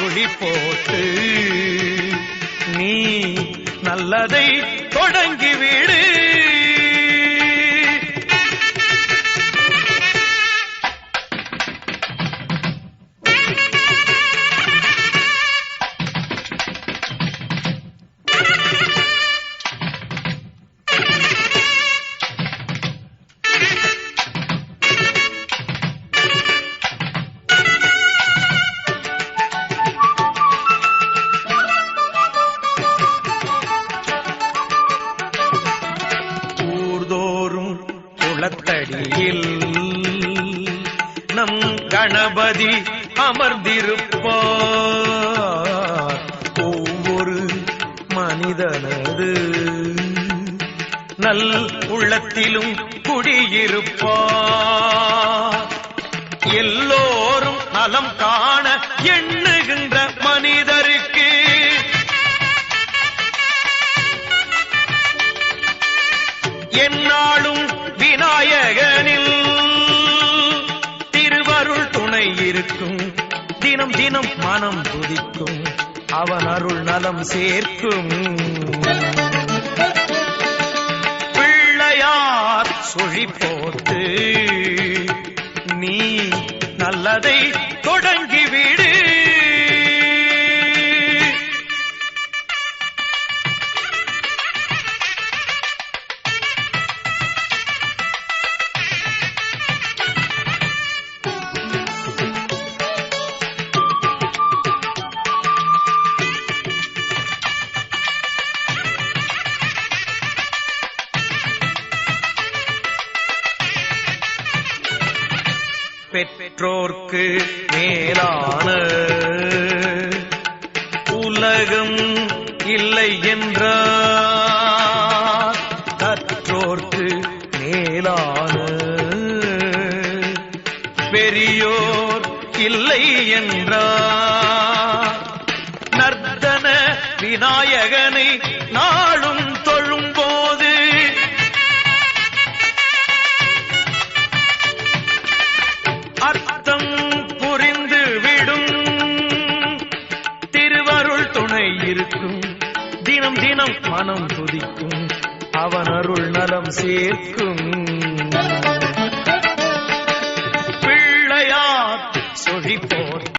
குழி போட்டு நீ நல்லதை தொடங்கிவிடு குளத்தடியில் நம் கணபதி அமர்ந்திருப்பார். ஒவ்வொரு மனிதனது நல் உள்ளத்திலும் குடியிருப்பார். எல்லோரும் நலம் காண எண்ணுகின்ற மனிதருக்கு என்னாலும் விநாயகனில் திருவருள் துணை இருக்கும். தினம் தினம் மனம் துதிக்கும். அவன் அருள் நலம் சேர்க்கும். பிள்ளையார் சுழி போட்டு நீ நல்லதை தொடங்கிவிடு பெற்றோர்க்கு மேலான உலகம் இல்லை என்றார். கற்றோர்க்கு மேலான பெரியோர் இல்லை என்றார். நர்த்தன விநாயகனை நான் துணை தினம் தினம் மனம் துதிக்கும். அவன் அருள் நலம் சேர்க்கும்.